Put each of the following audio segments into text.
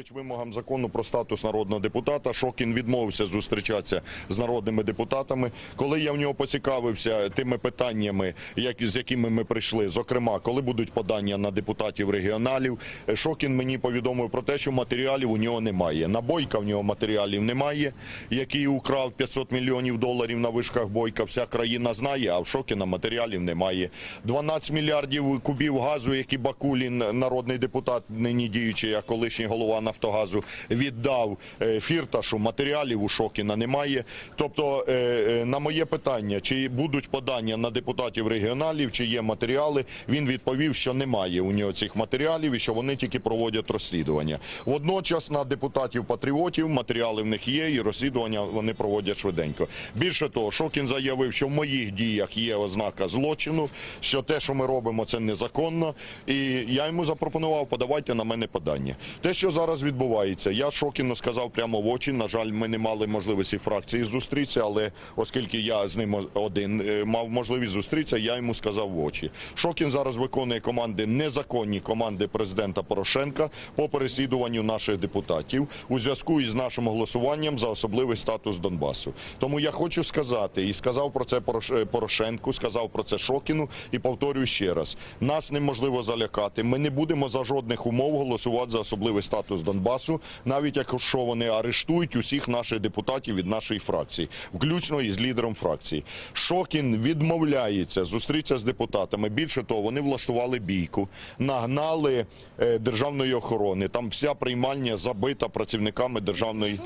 Всупереч вимогам закону про статус народного депутата, Шокін відмовився зустрічатися з народними депутатами. Коли я в нього поцікавився тими питаннями, як, з якими ми прийшли, зокрема, коли будуть подання на депутатів регіоналів, Шокін мені повідомив про те, що матеріалів у нього немає. На Бойка в нього матеріалів немає, який украв 500 мільйонів доларів на вишках Бойка. Вся країна знає, а в Шокіна матеріалів немає. 12 мільярдів кубів газу, які Бакулін, народний депутат, нині діючий, а колишній голова Нафтогазу, віддав е, Фірташу. Матеріалів у Шокіна немає. Тобто, е, е, на моє питання, чи будуть подання на депутатів регіоналів, чи є матеріали, він відповів, що немає у нього цих матеріалів і що вони тільки проводять розслідування. Водночас на депутатів патріотів матеріали в них є, і розслідування вони проводять швиденько. Більше того, Шокін заявив, що в моїх діях є ознака злочину, що те, що ми робимо, це незаконно. І я йому запропонував, подавайте на мене подання. Те, що зараз відбувається, я Шокіну сказав прямо в очі. На жаль, ми не мали можливості фракції зустрітися, але оскільки я з ним один е, мав можливість зустрітися, я йому сказав в очі. Шокін зараз виконує команди незаконні команди президента Порошенка по переслідуванню наших депутатів у зв'язку із нашим голосуванням за особливий статус Донбасу. Тому я хочу сказати і сказав про це Порош- Порошенку, сказав про це Шокіну і повторюю ще раз: нас неможливо залякати. Ми не будемо за жодних умов голосувати за особливий статус Донбасу, навіть якщо вони арештують усіх наших депутатів від нашої фракції, включно із лідером фракції. Шокін відмовляється зустрітися з депутатами. Більше того, вони влаштували бійку, нагнали е, державної охорони. Там вся приймальня забита працівниками державної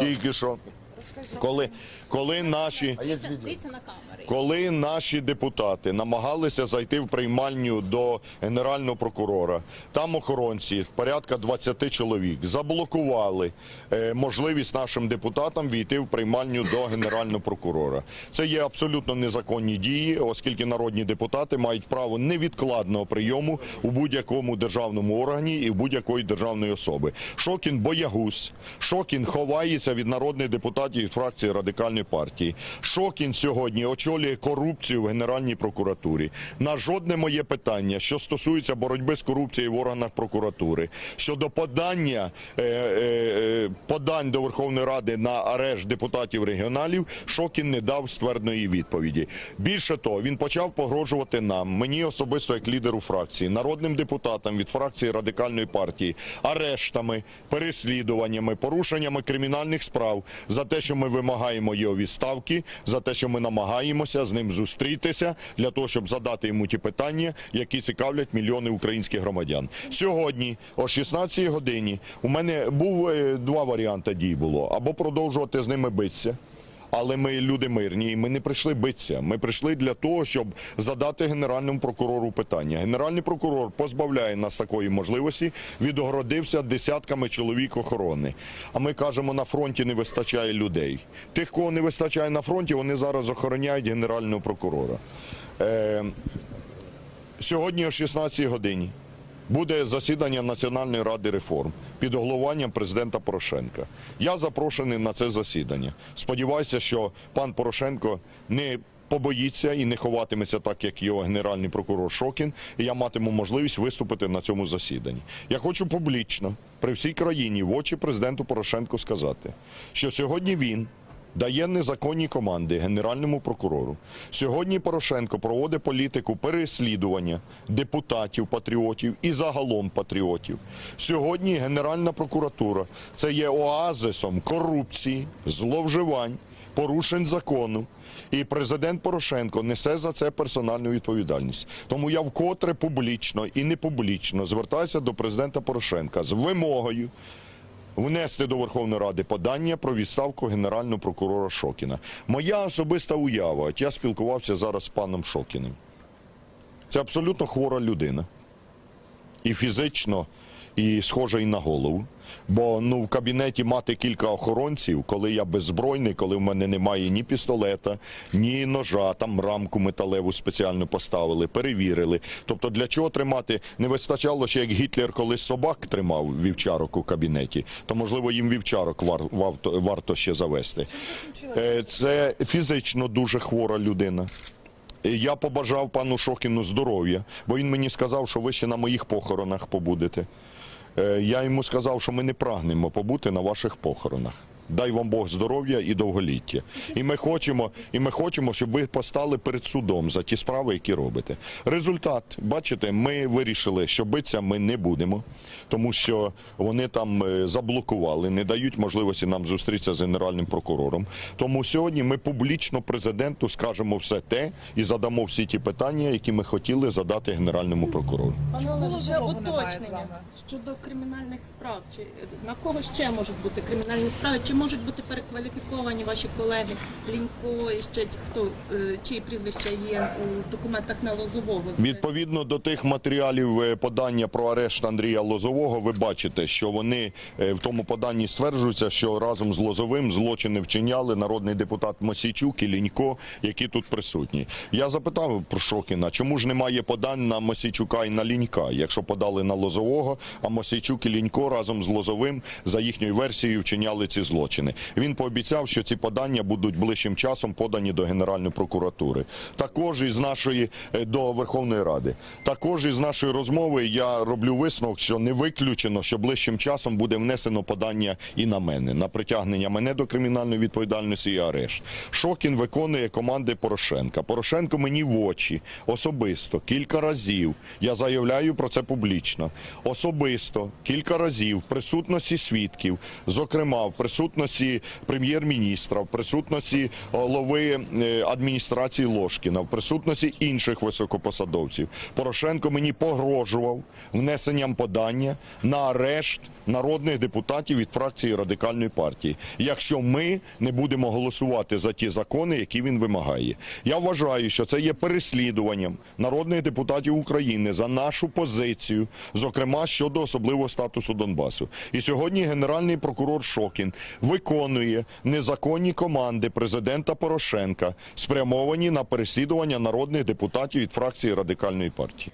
тільки що. Коли, коли наші коли наші депутати намагалися зайти в приймальню до генерального прокурора, там охоронці, порядка 20 чоловік, заблокували е, можливість нашим депутатам війти в приймальню до генерального прокурора. Це є абсолютно незаконні дії, оскільки народні депутати мають право невідкладного прийому у будь-якому державному органі і в будь-якої державної особи. Шокін боягуз, Шокін ховається від народних депутатів від фракції радикальної партії. Шокін сьогодні очолює корупцію в Генеральній прокуратурі. На жодне моє питання, що стосується боротьби з корупцією в органах прокуратури, щодо подання е, е, е, подань до Верховної Ради на арешт депутатів регіоналів, Шокін не дав ствердної відповіді. Більше того, він почав погрожувати нам, мені особисто як лідеру фракції, народним депутатам від фракції радикальної партії, арештами, переслідуваннями, порушеннями кримінальних справ за те, що ми вимагаємо його відставки, за те, що ми намагаємося з ним зустрітися для того, щоб задати йому ті питання, які цікавлять мільйони українських громадян. Сьогодні о 16 годині у мене був е, два варіанти дій було або продовжувати з ними битися. Але ми люди мирні, і ми не прийшли битися. Ми прийшли для того, щоб задати генеральному прокурору питання. Генеральний прокурор позбавляє нас такої можливості, відогородився десятками чоловік охорони. А ми кажемо, на фронті не вистачає людей. Тих, кого не вистачає на фронті, вони зараз охороняють генерального прокурора. Е, сьогодні о 16 годині буде засідання Національної ради реформ під головуванням президента Порошенка. Я запрошений на це засідання. Сподіваюся, що пан Порошенко не побоїться і не ховатиметься так, як його генеральний прокурор Шокін, і я матиму можливість виступити на цьому засіданні. Я хочу публічно при всій країні в очі президенту Порошенку сказати, що сьогодні він дає незаконні команди генеральному прокурору. Сьогодні Порошенко проводить політику переслідування депутатів, патріотів і загалом патріотів. Сьогодні Генеральна прокуратура це є оазисом корупції, зловживань. Порушень закону, і президент Порошенко несе за це персональну відповідальність. Тому я вкотре публічно і не публічно звертаюся до президента Порошенка з вимогою внести до Верховної Ради подання про відставку генерального прокурора Шокіна. Моя особиста уява, от я спілкувався зараз з паном Шокіним. Це абсолютно хвора людина. І фізично, і схожа і на голову. Бо ну в кабінеті мати кілька охоронців, коли я беззбройний, коли в мене немає ні пістолета, ні ножа, там рамку металеву спеціально поставили, перевірили. Тобто для чого тримати? Не вистачало ще як Гітлер колись собак тримав вівчарок у кабінеті, то можливо їм вівчарок вар, варто, варто ще завести. Е, Це фізично дуже хвора людина. Я побажав пану Шокіну здоров'я, бо він мені сказав, що ви ще на моїх похоронах побудете. Е, Я йому сказав, що ми не прагнемо побути на ваших похоронах. Дай вам Бог здоров'я і довголіття. І ми хочемо, і ми хочемо, щоб ви постали перед судом за ті справи, які робите. Результат, бачите, ми вирішили, що битися ми не будемо, тому що вони там е, заблокували, не дають можливості нам зустрітися з генеральним прокурором. Тому сьогодні ми публічно президенту скажемо все те і задамо всі ті питання, які ми хотіли задати генеральному прокурору. Пане Олеже, з уточнення щодо кримінальних справ. Чи на кого ще можуть бути кримінальні справи? Чи можуть бути перекваліфіковані ваші колеги Лінько і ще хто е, чиї прізвища є у документах на Лозового? Відповідно до тих матеріалів е, подання про арешт Андрія Лозового, ви бачите, що вони е, в тому поданні стверджуються, що разом з Лозовим злочини вчиняли народний депутат Мосійчук і Лінько, які тут присутні. Я запитав про Шокіна, чому ж немає подань на Мосійчука і на Лінька, якщо подали на Лозового, а Мосійчук і Лінько разом з Лозовим за їхньою версією вчиняли ці злочини. Він пообіцяв, що ці подання будуть ближчим часом подані до Генеральної прокуратури. Також із нашої е, до Верховної Ради. Також із нашої розмови я роблю висновок, що не виключено, що ближчим часом буде внесено подання і на мене на притягнення мене до кримінальної відповідальності і арешт. Шокін виконує команди Порошенка. Порошенко мені в очі особисто кілька разів. Я заявляю про це публічно. Особисто кілька разів в присутності свідків, зокрема в присутності прем'єр-міністра, в присутності голови е, адміністрації Ложкіна, в присутності інших високопосадовців. Порошенко мені погрожував внесенням подання на арешт народних депутатів від фракції радикальної партії, якщо ми не будемо голосувати за ті закони, які він вимагає. Я вважаю, що це є переслідуванням народних депутатів України за нашу позицію, зокрема щодо особливого статусу Донбасу. І сьогодні генеральний прокурор Шокін виконує незаконні команди президента Порошенка, спрямовані на переслідування народних депутатів від фракції радикальної партії.